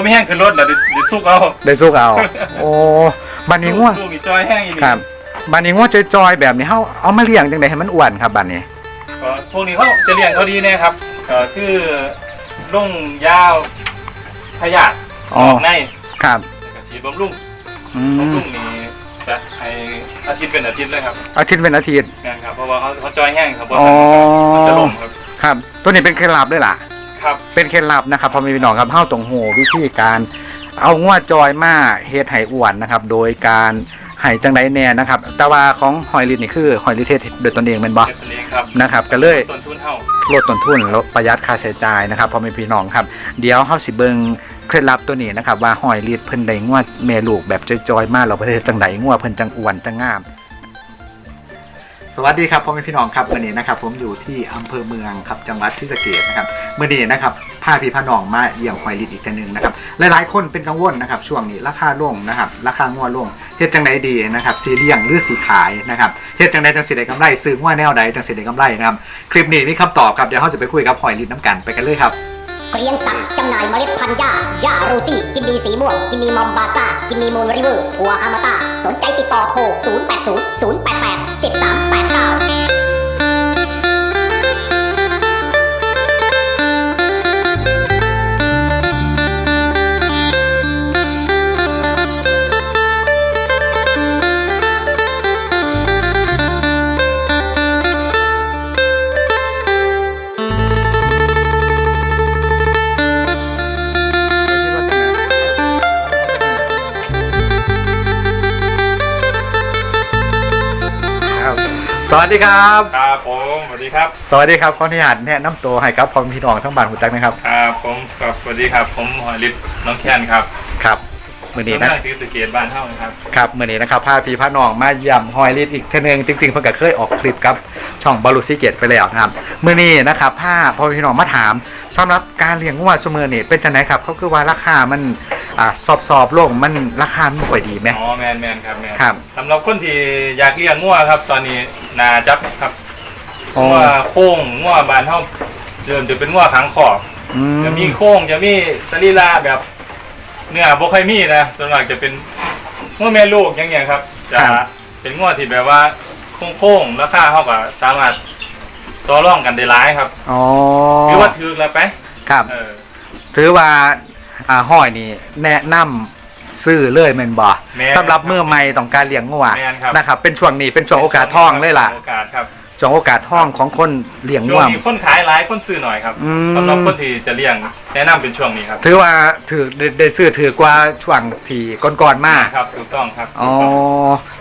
อยจนบ่มีแห้งขึ้นรถแล้วเดี๋ยวเดี๋ยวสุกเอาได้สู้เอา โอ้บัดนี้ง่วลูกนี่จอยแห้งอีกครับบัดนี้ง่วจอยๆแบบนี้เฮาเอามาเลี้ยงจังได๋ให้มันอ้วนครับบัดนี้ก็พวกนี้เขาจะเลี้ยงเขาดีแน่ครับก็คือลุ่งยาวพยาธิอ๋อออกในครับแล้วก็ฉีดบำรุงอืบำมรุงนี่จะไออาทิตย์เป็นอาทิตย์เลยครับอาทิตย์เป็นอาทิตย์งานครับเพราะว่าเขาเขาจอยแห้งครับบ่อ๋อมันจะลงครับ ครับ ตัวนี้เป็นเคล็ดลับด้วยล่ะ ครับ เป็นเคล็ดลับนะครับพอมีพี่น้องครับเฮาตรงโหวิธีการ เอางวดจอยมาเฮ็ดให้อ้วนนะครับ โดยการให้จังไดแน่นะครับ แต่ว่าของหอยลิดนี่คือหอยลิดเฮ็ดโดยตนเองแม่นบ่เก็บตัวเองครับนะครับ ก็เลยต้นทุนเท่าลดต้นทุนลดประหยัดค่าใช้จ่ายนะครับพอมีพี่น้องครับ เดี๋ยวเฮาสิเบิ่งเคล็ดลับตัวนี้นะครับว่าหอยลิดเพิ่นได้งวดแม่ลูกแบบจอยๆมาเราประเทศจังไดงวดเพิ่นจังอ้วนจังงาม สวัสดีครับพ่อแม่พี่น้องครับวันนี้นะครับ ผมอยู่ที่อำเภอเมืองครับจังหวัดศรีสะเกษนะครับเมื่อนี้นะครับพาพี่พาน้องมาเยี่ยมหอยลิดอีกทีหนึงนะครับหลายๆคนเป็นกังวลนะครับ ช่วงนี้ราคาลงนะครับราคางวลงเฮ็ดจังไดดีนะครับสีเลี้ยงหรือสีขายนะครับเฮ็ดจังไดจังสิได้กำไรซื้องวแนวใดจังสิได้กำไรนะครับคลิปนี้มีคำตอบครับเดี๋ยวเราจะไปคุยกับหอยลิดน้ำกันไปกันเลยครับ เรียงสั่งจำหน่ายเมล็ดพันธุ์หญ้าหญ้าโรซี่ กินดีสีม่วง กินดีมอมบาซ่า กินดีมูลริเวอร์หัวฮามาตา สนใจติดต่อโทร 080 088 7 3 8 ดีครับ ครับผมสวัสดีครับ สวัสดีครับขออนุญาตแนะนำตัวให้ครับพ่อแม่พี่น้องทั้งบ้านหูจักนะครับ ครับผมครับสวัสดีครับ ผมหอยลิศน้องแคนครับครับมื่อนี้น้องนะนางศรีสะเกดบ้านเท่านะครับครับมื่อนี้นะครับพาพี่พาน้องมาย่ำหอยลิดอีกเทอนึงจริงๆเพิ่งก็เคยออกคลิปครับช่องบอลลูซิเกตไปแล้วนะครับมื่อนี้นะครับพาพ่อแม่พี่น้องมาถามสำหรับการเลี้ยงงัวเสมอนี่เป็นจังไหนครับเขาคือว่าราคามัน อ่าสอบๆลงมันราคามันไม่ค่อยดีไหม อ๋อแมนแมนครับแมนครับ สำหรับคนที่อยากเลี้ยงงัวครับ ตอนนี้นาจับครับอ๋องัวโค้งงัวบานเท่าเดิมจะเป็นงัวขังขอบอืมจะมีโค้งจะมีสรีระแบบเนื้อบ่ค่อยมีนะส่วนมากจะเป็นงัวแม่ลูกอย่างเงี้ยครับจะเป็นงัวที่แบบว่าโค้งๆราคาเท่ากับสามารถต่อรองกันได้หลายครับอ๋อหรือว่าถือแล้วไปครับ เออ ถือว่า อ่าหอยนี่แนะนำซื้อเลยแม่นบ่แม่นสำหรับมือใหม่ต้องการเลี้ยงงัวแม่นครับ นะครับ เป็นช่วงนี้เป็นช่วงโอกาสทองเลยล่ะโอกาสครับช่วงโอกาสทองของคนเลี้ยงช่งัว วงนี้คนขายหลายคนซื้อหน่อยครับอืม สำหรับคนที่จะเลี้ยงแนะนำเป็นช่วงนี้ครับถือว่าถือได้ได้ซื้อถือกว่าช่วงที่ก่อนๆมาครับถูกต้องครับอ๋อ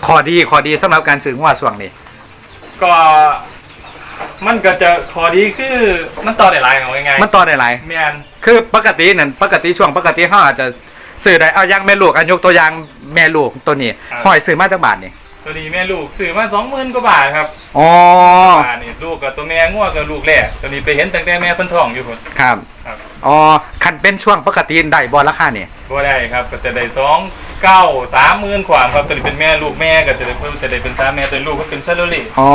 ขอดีขอดีสำหรับการซื้องัวช่วงนี้ ก็ มันก็จะพอดีคือมันต่อได้หลายของยังไงมันต่อได้หลายแมนคือปกตินั่นปกติช่วงปกติเขาอาจจะซื้อได้เอาอยังแม่ลูกอันยกตัวอย่างแม่ลูกตัวนี้หอยซื้อมาจากบาทนี่ตัวนี้แม่ลูกซื้อมาสองหมื่นกว่าบาทครับอ๋อบาทนี่ลูกกับตัวแม่งัวกับลูกแรกตัวนี้ไปเห็นตั้งแต่แม่เพิ่นท้องอยู่คนครับครับอ๋อคันเป็นช่วงปกติได้บอราคานี่บ่ได้ครับก็จะได้สองเก้าสามหมื่นขวามครับตัวนี้เป็นแม่ลูกแม่ก็จะได้เพิ่มจะได้เป็นสามแม่ตัวลูกก็เป็นซาโลลี่อ๋อ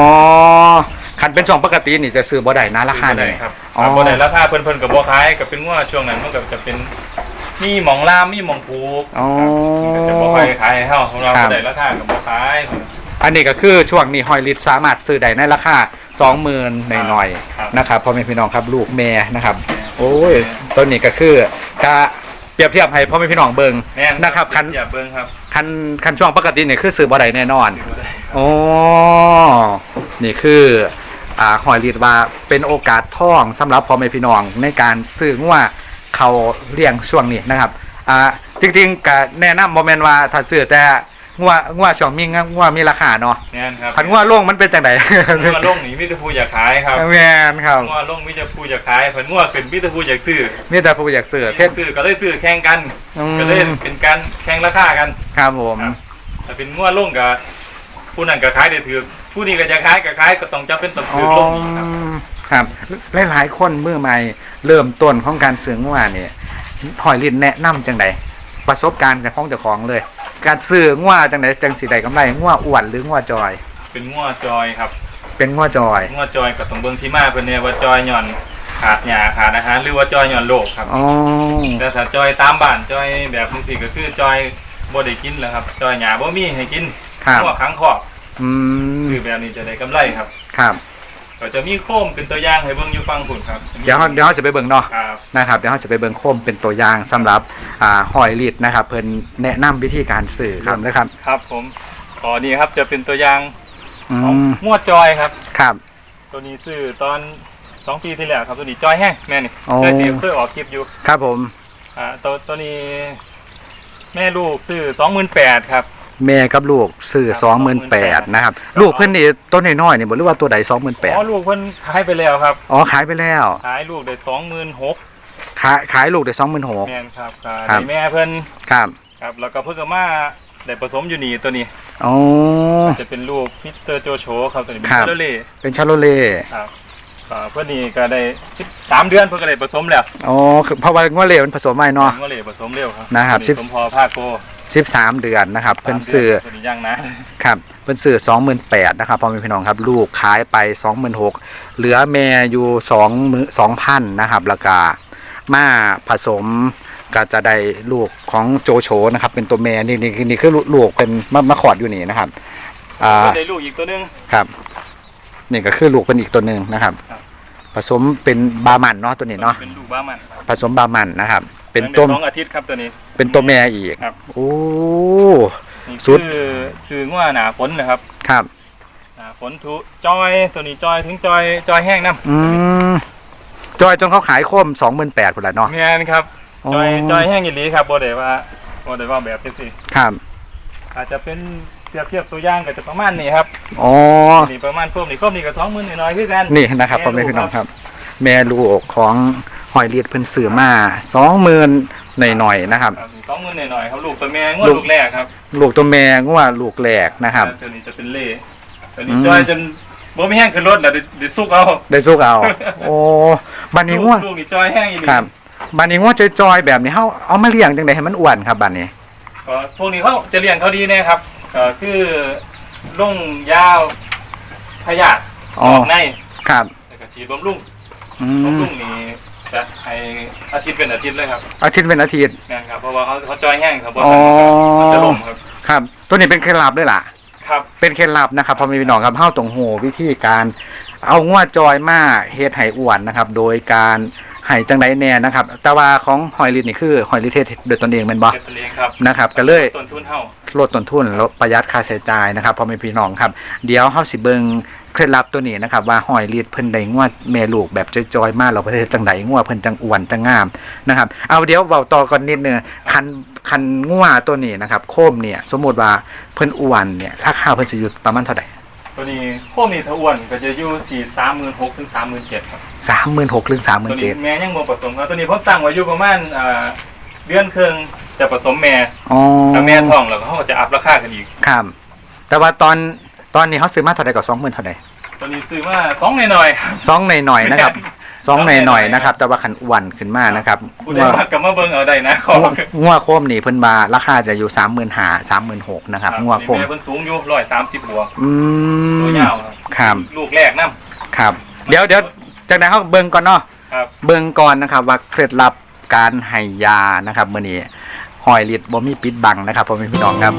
คันเป็นช่วงปกตินี่จะซื้อบ่ได้นะราคาบ่นี่ได้ครับอ๋อบ่ได้ราคาเพิ่นเพิ่นกับบ่ขายก็เป็นงัวช่วงนั้นมันก็จะเป็นมีหมองล่ามมีหมองผูกอ๋อก็จะบ่ค่อยขายให้เฮาของเราครับบ่ได้ราคาก็บ่ขายอันนี้ก็คือช่วงนี้หอยลิตรสามารถซื้อได้ในราคา20,000หน่อยครับๆนะครับพ่อแม่พี่น้องครับลูกแม่นะครับ โอ้ยตัวนี้ก็คือกะเปรียบเทียบให้พ่อแม่พี่น้องเบิ่งแม่นนะครับคันอย่าเบิ่งครับคันคันช่วงปกติเนี่ยคือซื้อบ่ได้แน่นอนซื้อบ่ได้โอ้นี่คือ อ่าหอยลิตรว่าเป็นโอกาสทองสำหรับพ่อแม่พี่น้องในการซื้อว่าเขาเลี้ยงช่วงนี้นะครับอ่าจริงๆก็แนะนำบ่แม่นว่าถ้าซื้อแต่งัวงัวช่วงมีงัวมีราคาเนาะแม่นครับพันงัวลงมันเป็นจังไดงัวลงนี่มีแต่ผู้อยากขายครับแม่นครับงัวลงมีแต่ผู้อยากขายเพิ่นงัวขึ้นมีแต่ผู้อยากซื้อมีแต่ผู้อยากซื้อเทศซื้อก็เลยซื้อแข่งกันอืมก็เลยเป็นการแข่งราคากันครับผมครับถ้าเป็นงัวลงก็ผู้นั้นก็ขายได้ถือ ผู้นี้ก็จะขายก็ขายก็ต้องจำเป็นต้องอ๋อถือลงอีกครับครับหลายๆคนมือใหม่เริ่มต้นของการซื้องัวเนี่ยหอยลินแนะนำจังไดประสบการณ์กับของเจ้าของเลย การซื้องัวจังไดจังสิได้กำไรงัวอ้วนหรืองัวจอย เป็นงัวจอยครับ เป็นงัวจอยงัวจอยก็ต้องเบิ่งที่มาเพิ่นเนี่ยว่าจอยหย่อนขาดหญ้าขาดอาหารหรือว่าจอยย้อนโรคครับอ๋อแต่ถ้าจอยตามบ้านจอยแบบนี้สิก็คือจอยบ่ได้กินแล้วครับ จอยหญ้าบ่มีให้กินครับพวกขังคอกอืมคื อแบบนี้จะได้กำไรครับครับ ก็จะมีโคมเป็นตัวอย่างให้เบิ่งอยู่ฟังพุ่นครับเดี๋ยวเราเดี๋ยวเราจะไปเบิ่งเนาะครับนะครับเดี๋ยวเราจะไปเบิ่งโคมเป็นตัวอย่างสำหรับอ่าหอยลีดนะครับ เพิ่นแนะนำวิธีการสื่อครับนะครับครับผมขอนี่ครับจะเป็นตัวอย่างอืของมมวดจอยครับ ครับ ตัวนี้ซื้อตอนสองปีที่แล้วครับตัวนี้จอยแห้งแม่นี่โอ้เคยติเคยออกคลิปอยู่ครับผมอ่าตัวตัวนี้แม่ลูกซื้อสองหมื่นแปดครับ แม่กับลูกสื่อครับสองหมื่นแปดนะครับ ลูกเพิ่นนี่ต้นน้อยๆนี่บ่หรือว่าตัวใดสองหมื่นแปดอ๋อลูกเพิ่นขายไปแล้วครับอ๋อขายไปแล้วขายลูกได้สองหมื่นหกขายขายลูกได้สองหมื่นหกแม่นครับขายครับได้แม่เพิ่นครับครับแล้วก็เพิ่งก็มาได้ผสมอยู่นี่ตัวนี้อ๋อจะเป็นลูกพิสเตอร์โจโฉครับตัวนี้เป็นครับเชลเล่เป็นชาโลเล่ครับ อ่าเพื่อนนี่ก็ได้สิบสามเดือนเพื่อนก็ได้ผสมแล้วอ๋อคือเพราะว่างัวเล่มันผสมไว้เนาะ ก็เลยผสมเร็วครับนะครับตัวสิบสมพอภาคโกสิบสามเดือนนะครับ เพิ่นซื้อตัวนี้ย่างนะครับเพิ่นซื้อสองหมื่นแปดนะครับพ่อแม่พี่น้องครับ ลูกขายไปสองหมื่นหกเหลือแม่อยู่สองมือสองพันนะครับแล้วก็มาผสมก็จะได้ลูกของโจโฉนะครับ เป็นตัวแม่นี่นี่นี่คือลูกเป็นมามาขอดอยู่นี่นะครับอ่าได้ลูกอีกตัวหนึงครับ นี่ก็คือลูกเป็นอีกตัวหนึ่งนะครับ ครับ ผสมเป็นบามันเนาะตัวนี้เนาะเป็นลูกบ้ามันครับผสมบามันนะครับ เป็นยังได้ต้มสองอาทิตย์ครับตัวนี้ เป็นตัวแม่อีกครับ โอ้ นี่สุด คือคือว่าหนาฝนนะครับครับ หนาฝนทุจอยตัวนี้จอยถึงจอยจอยแห้งน้ำอืมจอยจนเขาขายโคมสองหมื่นแปดคนละเนาะแม่นครับอ๋อจอยจอยแห้งอย่างนี้ครับโบเดว่าโบเดว่าแบบนี้สิครับ อาจจะเป็น เทียบเทียบตัวอย่างก็จะประมาณนี้ครับอ๋อนี่ประมาณพวกนี้ก็มีกับสองหมื่นน้อยๆคือกันนี่นะครับพ่อแม่พี่น้องครับ แม่ลูกของหอยเลียดเพิ่นซื้อมาสองหมื่นหน่อยๆนะครับสองหมื่นหน่อยๆครับลูกตัวแม่งวดลูกลูกแรกครับลูกตัวแม่ก็ว่าลูกแรกนะครับตัวนี้จะเป็นเล่ตัวนี้อืมจอยจนบ่มีแห้งขึ้นรถแล้วเดี๋ยวเดี๋ยวสุกเอาได้สู้เอา โอ้บันนี้ง่วลูกนี่จอยแห้งอีหลีครับบันนี้ง่วจอยๆแบบนี้เฮาเอามาเลี้ยงจังได๋ให้มันอ้วนครับบัดนี้ก็พวกนี้เขาจะเลี้ยงเขาดีแน่ครับ ก็คือลุ่งยาวพยาธิอ๋อออกในครับแล้วก็ฉีดบำรุงอืบำมรุงนี่จะให้อาทิตย์เป็นอาทิตย์เลยครับอาทิตย์เป็นอาทิตย์นั่นครับเพราะว่าเขาเขาจอยแห้งครับบ่อ๋อทันจะล่มครับครับ ตัวนี้เป็นเคล็ดลับด้วยล่ะ ครับ เป็นเคล็ดลับนะครับพอมีพี่น้องครับเฮาตรงโหวิธีการ เอางวดจอยมาเฮ็ดให้อ้วนนะครับ โดยการ ให้จังไดแน่นะครับ แต่ว่าของหอยลิดนี่คือหอยลิดเทศโดยตนเองแม่นบ่เก็บตัวเองครับนะครับ ก็เลยต้นทุนเฮาลดต้นทุนลดประหยัดค่าใช้จ่ายนะครับพอมีพี่น้องครับ เดี๋ยวเฮาสิเบิ่งเคล็ดลับตัวนี้นะครับ ว่าหอยลิดเพิ่นได้งวดแม่ลูกแบบจอยๆมาเราประเทศจังไดงวดเพิ่นจังอ้วนจังงามนะครับ เอาเดี๋ยวเว้าต่อก่อนนิดนึงคันคันงัวตัวนี้นะครับ โคมเนี่ย สมมุติว่าเพิ่นอ้วนเนี่ยราคาเพิ่นสิอยู่ประมาณเท่าใด ตัวนี้โคมนี่ถ้าอ้วนก็จะอยู่ที่36,000ถึง37,000ครับสามหมื่นหกหรือสามหมื่ตัวนเจ็นี้ดแม่ยังบ่ผสมครับตัวนี้ผมตั้งไว้อยู่ประมาณอ่าเดือนครึ่งจะผสมแม่อ๋อถ้าแม่ท้องแล้วก็เขาก็จะอัพราคากันอีก ครับ แต่ว่าตอนตอนนี้เขาซื้อมาเท่าไหร่กับสองหมื่นเท่าไหร่ตัวนี้ซื้อมาสองหน่อยๆครับ สองหน่อยๆนะครับ สองหน่อยๆนะครับแต่ว่าขันอ้วนขึ้นมานะครับผู้ใดมักก็มาเบิ่งเอาได้นะของัวงัวโคมนี่เพิ่นมาราคาจะอยู่สามหมื่นหาสามหมื่นหกนะครับงัวโคมแม่เพิ่นสูงอยู่130บวกอืตัวมยาวครับครับลูกแรกนํครับ เดี๋ยวเดี๋ยวจากนั้นเขาเบิ่งก่อนเนาะ ครับเบิ่งก่อนนะครับว่าเคล็ดลับการให้ยานะครับมื้อนี้หอยลิดบ่มีปิดบังนะครับพ่อแม่พี่น้องครับ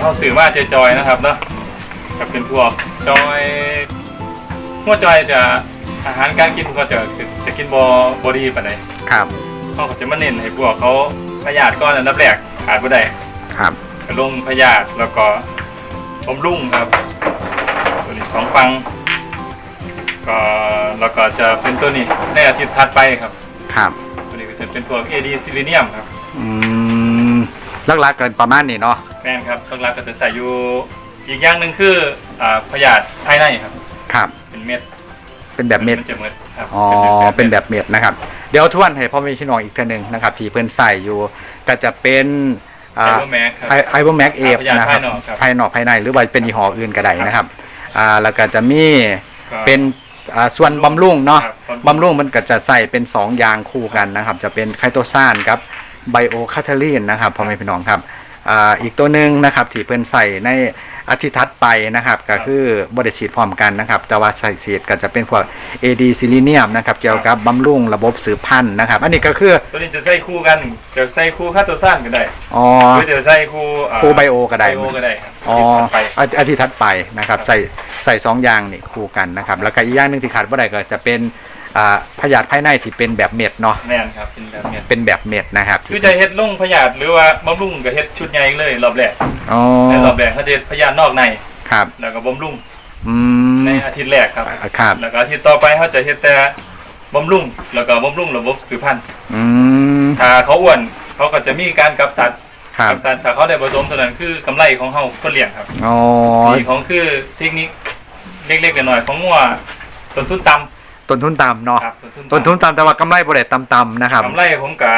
ที่เฮาซื้อมาจอยๆนะครับเนาะก็เป็นพวกจอยงัวจอยจะอาหารการกินก็จะจะกินบ่บ่ดีปานใดครับเขาก็จะมาเน้นให้พวกเขาพยาธิก้อนอันดับแรกขาดบ่ได้ครับก็ลงพยาธิแล้วก็บำรุงครับ ตัวนี้สองฟังก็แล้วก็จะเป็นตัวนี้ในอาทิตย์ถัดไปครับ ครับ ตัวนี้ก็จะเป็นพวก AD ซิลิเนียมครับ อืม ลักๆกันประมาณนี้เนาะแม่นครับหลักๆก็จะใส่อยู่อีกอย่างหนึ่งคืออ่าพยาธิภายในครับ ครับ เป็นเม็ดเเป็นแบบเม็ด นจะเม็ดครับอ๋อ เป็นแบบเม็ดนะครับ เดี๋ยวทวนให้พ่อแม่พี่น้องอีกเทีนึงนะครับ ที่เพิ่นใส่อยู่ก็จะเป็นไออ่าโบแม็กครับ ไอโบแม็กเอฟพยาธินะครับ ภายนอกครับภายนอกภายในหรือว่าเป็นยี่ห้ออื่นก็ได้นะครับ อ่า แล้วก็จะมีก็ เป็นอ่าส่วนบำรุงเนาะ ครับบำรุงมันก็จะใส่เป็น2อย่างคู่กันนะครับ จะเป็นไคโตซานกับ ไบโอคาเทลีนนะครับพ่อแม่พี่น้องครับอ่าอีกตัวหนึ่งนะครับที่เพิ่นใส่ในอาทิตย์ถัดไปนะครับ ก็คือบริฉีดพร้อมกันนะครับ แต่ว่าใส่ฉีดก็จะเป็นพวก AD ซิลิเนียมนะครับ เกี่ยวกับบำรุงระบบสืบพันธุ์นะครับ อันนี้ก็คือตัวนี้จะใส่คู่กันจะใส่คู่คาตัวสั้นก็ได้อ๋อหรือจะใส่คู่าคู่ไบโอก็ได้ไบโอก็ได้ครับอ๋อที่ถัดไปอาอาทิตย์ถัดไปนะครับ ใส่ใส่สองอย่างนี่คู่กันนะครับ แล้วก็อีกอย่างหนึ่งที่ขาดบ่ได้ก็จะเป็น อ่าพยาธิภายในที่เป็นแบบเม็ดเนาะแม่นครับเป็นแบบเม็ดเป็นแบบเม็ดนะครับคือจะเฮ็ดลงพยาธิหรือว่าบำรุงก็เฮ็ดชุดใหญ่เลยรอบแรกอ๋อในรอบแรกเขาจะเฮ็ดพยาธินอกในครับแล้วก็บำรุงอืม ในอาทิตย์แรกครับอ่าครับ แล้วก็อาทิตย์ต่อไปเขาจะเฮ็ดแต่บำรุงแล้วก็บำรุงระบบสืบพันธุ์อืม ถ้าเขาอ้วนเขาก็จะมีการกลับสัตว์ครับกลับสัตว์ถ้าเขาได้ผสมตัวนั้นคือกำไรของเขาคนเลี้ยงครับอ๋อนี่ของคือเทคนิคเล็กๆน้อยๆของงัวต้นทุนต่ ต้นทุนต่ำเนาะำครับต้นทุนต่ำแต่ว่ากำไรบ่ได้ต่ำๆนะครับกำไรผมกะ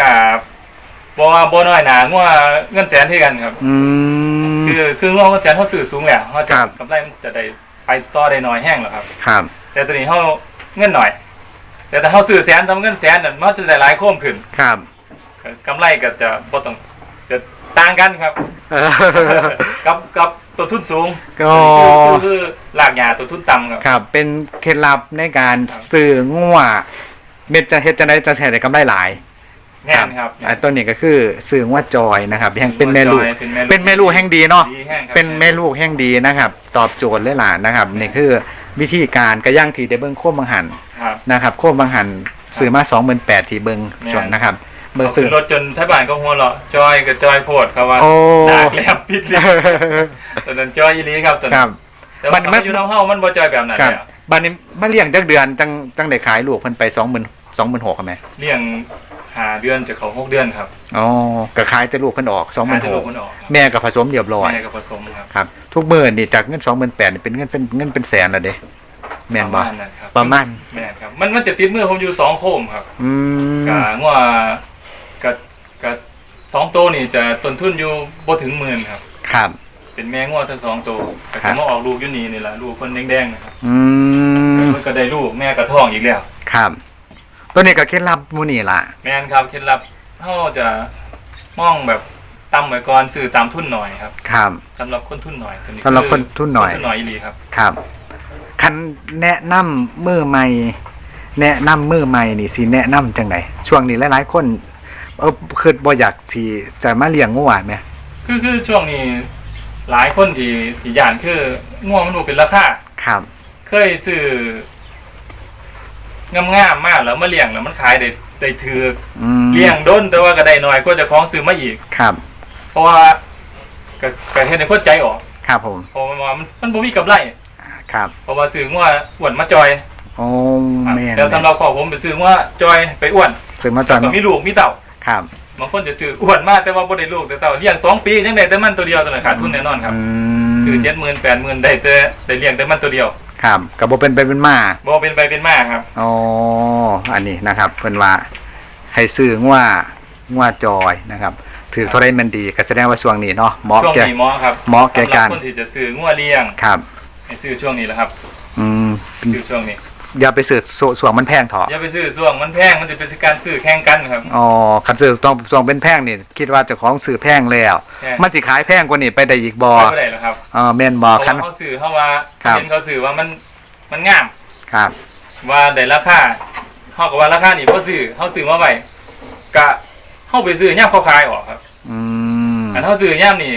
กะบ่ว่าบ่น้อยหนางัวเงินแสนที่กันครับอืมคือคืองัวเงินแสนเขาซื้อสูงแล้วเขาจะครับกำไรมันจะได้ไปต่อได้น้อยแห้งหรอกครับครับ แต่ตัวนี้เขาเงินหน่อย แต่ถ้าเขาซื้อแสนทำเงินแสนนั่นมันจะได้หลายโค้มขึ้นครับกำไรก็จะบ่ต้องจะต่างกันครับเออกับกับ ต้นทุนสูงก็คือคือหลากหญ้าต้นทุนต่ำครับครับ เป็นเคล็ดลับในการซื้องัวเม็ดจะเฮ็ดจะได้จะใช้ได้กำไรหลายแน่นครับอ่าตัวนี้ก็คือซื้องัวจอยนะครับแห่งเป็นแม่ลูกเป็นแม่ลูกเป็นแม่ลูกแห่งดีเนาะดีแห้งครับเป็นแม่ลูกแห่งดีนะครับ ตอบโจทย์เลยล่ะนะครับนี่คือวิธีการกระย่างทีได้เบิ้งโค้มบางหันครับนะครับโค้มบางหันซื้อมา2 8 0 0 0ที่เบิ้งแม่นส่วนนะครับ เบิ้งเอาซื้ขึ้อนรถจนท้ายบ้านก็หัวเราะจอยกับจอยโพดครับว่าโอ้ดากแลบปิดเลยตอนนั้นจอยอีหลีครับตอนคนั้รันบแต่ว่ามันมันมันอยู่น้ำเฮามันบ่จอยแบบนั้นครับแล้วบัดนี้มาเลี้ยงจักเดือนจังจังได้ขายลูกเพิ่นไป20,000 26,000ครับแม่เลี้ยงหาเดือนจะเขาหกเดือนครับอ๋อก็ขายแต่ลูกเพิ่นออกหาแต่ลูกมัน26,000ออกครับแม่ก็ผสมเรียบร้อยแม่ก็ผสมครับครับ ทุกมื้อนี่จากเงิน28,000นี่เป็นเงินเป็นเงินเป็นแสนแล้วเด้แม่นบ่ประาณนั้นครับประมาณแม่นครับมันมันจะติดมือผมอยู่สองโคมครับอืมกะงัว กะกะสองตัวนี่จะต้นทุนอยู่บ่ถึงหมื่นครับ ครับ เป็นแม่งัวทั้งสองตัวแต่ครับมาออกลูกอยู่นี่นี่แหละลูกคนแดงๆนะครับอืมมันก็ได้ลูกแม่กระท้องอีกแล้ว ครับ ตัวนี้ก็เคล็ดลับหมูนี่ล่ะ แม่นครับเคล็ดลับเขาจะมองแบบต่ำไว้ก่อนซื้อตามทุนหน่อยครับ ครับสำหรับคนทุนหน่อยตัวนี้สำหรับคนทุนหน่อยทุนหน่อยอีหลีครับ ครับคันแนะนำมือใหม่ แนะนำมือใหม่นี่สิแนะนำจังไดช่วงนี้หลายๆคน เออคือบ่อยากสิจะมาเลี้ยงงัวแหมคือคือช่วงนี้หลายคนที่ที่ย่านคือง่วงมันดูเป็นราคาครับ เคยซื้องามๆมากแล้วมาเลี้ยงแล้วมันขายได้ได้ถืออืมเลี้ยงด้นแต่ว่าก็ได้น้อยก็จะคล้องซื้อมาอีก ครับ เพราะว่าก็ก็เฮ็ดให้คนใจออกครับผมเพราะว่ามันมันบ่มีกำไรครับเพราะว่าซื้องัวอ้วนมาจอยโอ้ครับแม่นแต่สำหรับของผมไปซื้องัวจอยไปอ้วนซื้อมาจอยก็มามีลูกมีเต่า ครับบางคนจะซื้ออ้วนมากแต่ว่าบ่ได้ลูกแต่เต่าเลี้ยงสองปียังได้แต่มันตัวเดียวตอนนั้นขาดทุนแน่นอนครับอืคือมเจ็ดหมื่นแปดหมื่นได้แต่ได้เลี้ยงแต่มันตัวเดียว ครับก็บ่เป็นไปเป็นมาบ่เป็นไปเป็นมาครับอ๋ออันนี้นะครับเพิ่นว่าให้ซื้องัวงัวจอยนะครับถือเท่าไรมันดีก็แสดงว่าช่วงนี้เนาะเหมาะช่วงแก่นี้เหมาะครับเหมาะแก่สำหการบคนที่จะซื้องัวเลี้ยงครับให้ซื้อช่วงนี้แหละครับ อืมซื้อช่วงนี้ อย่าไปซื้อสส่วงมันแพงเถอะอย่าไปซื้อช่วงมันแพงมันจะเป็นการซื้อแข่งกันครับ อ๋อคันซื้อต้องส่วงเป็นแพงนี่คิดว่าเจ้าของซื้อแพงแล้ว แพง มันสิขายแพงกว่านี้ไปได้อีกบ่ขายบ่ได้หรอกครับอ๋อแม่นบ่เพราะคัน ว่าเขาซื้อเขาว่าครับ เห็นเขาซื้อว่ามันมันงาม ครับ ว่าได้ราคาเขาก็ว่าราคานี่บ่ซื้อเขาซื้อมาไว้กะเขาไปซื้อย่ามเขาขายออกครับอืมอันเขาซื้อย่ามนี่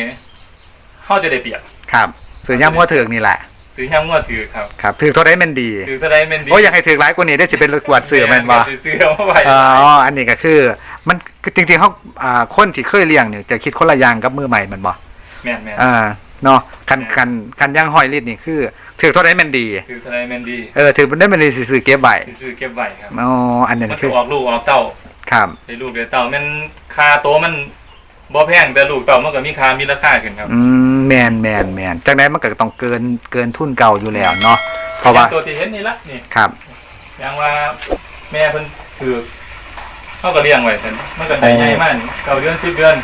เขาจะได้เปรียบครับซื้อย่ำงัวถึกนี่แหละ ซื้อย่ามงัวถือครับ ครับถือเท่าไรมันดีถือเท่าใดแม่นดีโอ้อยากให้ถือหลายกว่านี้ได้สิเป็นกวดซื้อแม่นบ่ไปซื้อเอามาไว้อ๋ออันนี้ก็คือ มันคือจริงๆเขาอ่าคนที่เคยเลี้ยงเนี่ยจะคิดคนละอย่างกับมือใหม่แมันบ่แม่นแม่นอ่าเนาะคันคันคันย่างหอยลิดนี่คือถือเท่าไรแมันดีถือเท่าใดแม่นดีเออถือได้แมันดีสิซื้อเก็บไว้สิซื้อเก็บไว้ครับอ๋ออันนั้นมันคืจะอออกลูกออกเต้าครับได้ลูกได้เต้าแม่นค่าโตวมัน บ่แพงแต่ลูกเต้ามันก็มีค่ามีราคาขึ้นครับอืมแมนแมนแมนจากนั้นมันก็ต้องเกินเกินทุนเก่าอยู่แล้วเนาะเพราะว่าตัวที่เห็นนี่ละนี่ครับอย่างว่าแม่เพิ่นคือเขาก็เลี้ยงไว้แต่มันก็ได้ใหญ่มากนี่เก้าเดือนสิบเดือน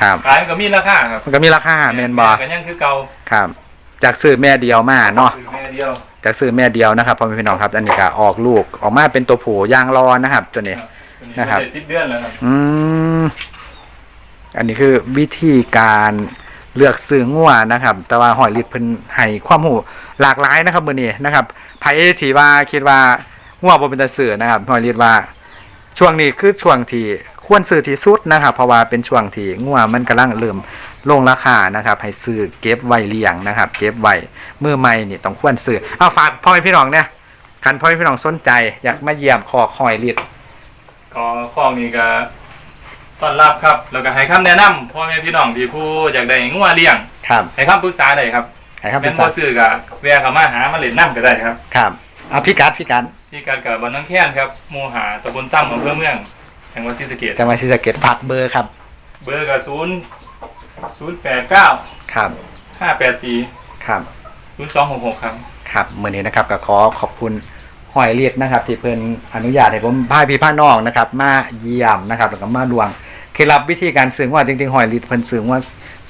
ครับขายมันก็มีราคาครับมันก็มีราคาแมนบอก็ยังคือเก่าครับ จากซื้อแม่เดียวมาเนาะคือแม่เดียวจากซื้อแม่เดียวนะครับพ่อแม่พี่น้องครับ อันนี้ก็ออกลูกออกมาเป็นตัวผู้ยางรอนะครับ ตัวนี้นะครับสิบเดือนแล้วครับอืม อันนี้คือวิธีการเลือกซื้องัวนะครับ แต่ว่าหอยลิดเพิ่นให้ความรู้หลากหลายนะครับมื้อนี้นะครับไผที่ว่าคิดว่างัวบ่เป็นตาซื้อนะครับหอยลิดว่าช่วงนี้คือช่วงที่ควรซื้อที่สุดนะครับ เพราะว่าเป็นช่วงที่งัวมันกำลังเริ่มลงราคานะครับ ให้ซื้อเก็บไว้เลี้ยงนะครับ เก็บไว้มือใหม่นี่ต้องควรซื้อเอาฝากพ่อแม่พี่น้องเนี่ยคันพ่อแม่พี่น้องสนใจ อยากมาเยี่ยมคอหอยลิดก็ข้องนี้ก็ ต้อนรับครับ แล้วก็ให้คำแนะนำพ่อแม่พี่น้องที่ผู้อยากได้งัวเลี้ยง ครับให้คำปรึกษาได้ครับให้ครับเป็เป็นนบ่สัตว์ซื้อก็แวะเข้ามาหามาเล่นน้ำก็ได้ครับ ครับเอาพี่กัดพี่กัดที่การกับบ้านน้องแค้นครับหมู่หาตำบลซ้ำอำเภอเมืองจังหวัดศรีสะเกษจังหวัดศรีสะเกษฝากเบอร์ครับ เบอร์ก็ศูนย์ศูนย์แปดเก้าครับ ห้าแปดสี่ครับ ศูนย์สองหกหกครับ ครับมื่อนี้นะครับก็ขอขอบคุณหอยเลียดนะครับ ที่เพิ่นอนุญาตให้ผมพาพี่พาน้องนะครับ มาเยี่ยมนะครับแล้วก็มาดวง เคล็ดลับวิธีการซื้อว่าจริงๆหอยเลียดเพิ่นซื้อว่า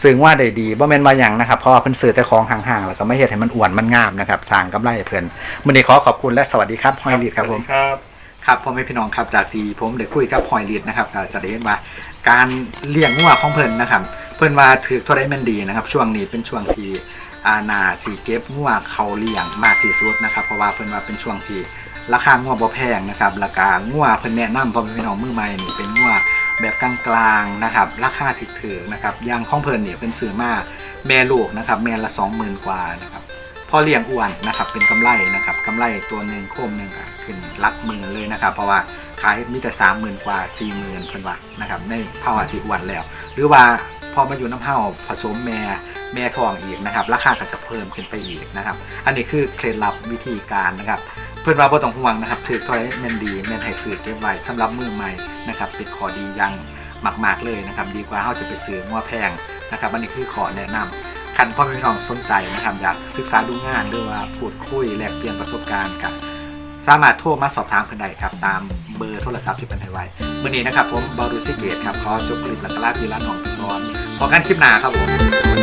ซื้อว่าได้ดีบ่แม่นว่าหยังนะครับเพราะว่าเพิ่นซื้อแต่ของห่างๆแล้วก็ไม่เฮ็ดให้มันอ้วนมันงามนะครับสร้างกำไรให้เพิ่นมื่อนี้ขอขอบคุณและสวัสดีครับหอยเลียดครับผมสวัสดีครับครับพ่อแม่พี่น้องครับจากที่ผมได้คุยกับหอยลีดนะครับก็จะได้เห็นว่าการเลี้ยงงัวของเพิ่นนะครับ เพิ่นว่าถือทั่วได้แม่นดีนะครับ ช่วงนี้เป็นช่วงที่อาณาสีเก็บงัวเขาเลี้ยงมากที่สุดนะครับ เพราะว่าเพิ่นว่าเป็นช่วงที่ราคางัวบ่แพงนะครับราคางัวเพิ่นแนะนำพ่อแม่พี่น้องมือใหม่นี่เป็นงัว แบบกลางๆนะครับ ราคาถึกๆนะครับยางข้องเพิ่นนี่เป็นซื้อมาแม่ลูกนะครับแม่ละ20,000กว่านะครับพอเลี้ยงอ้วนนะครับเป็นกำไรนะครับกำไรตัวหนึ่งโคมหนึ่งขึ้นหลักหมื่นเลยนะครับ เพราะว่าขายมีแต่สามหมื่นกว่าสี่หมื่นเพิ่นว่านะครับในภาวะที่อ้วนแล้ว หรือว่าพอมาอยู่น้ำเห่าผสมแม่แม่ทองอีกนะครับ ราคาก็จะเพิ่มขึ้นไปอีกนะครับ อันนี้คือเคล็ดลับวิธีการนะครับ พื่อนว่าบ่ต้องห่วงนะครับถือถอยแมนดีแมนไห้ซื้อเก็บไว้สำหรับมือใหม่นะครับเป็นขอดียังมาก ๆ เลยนะครับดีกว่าเฮาจะไปซื้องัวแพงนะครับอันนี้คือขอแนะนำคันพ่อแม่พี่น้องสนใจนะครับอยากศึกษาดูงานหรือว่าพูดคุยแลกเปลี่ยนประสบการณ์กับสามารถโทรมาสอบถามเพิ่นได้ครับ ตามเบอร์โทรศัพท์ที่เพิ่นให้ไว้วันนี้นะครับผมบารูชิเกตครับขอจบคลิปแล้วก็ลาพี่ลาน้องไปก่อนพอกันคลิปหน้าครับผม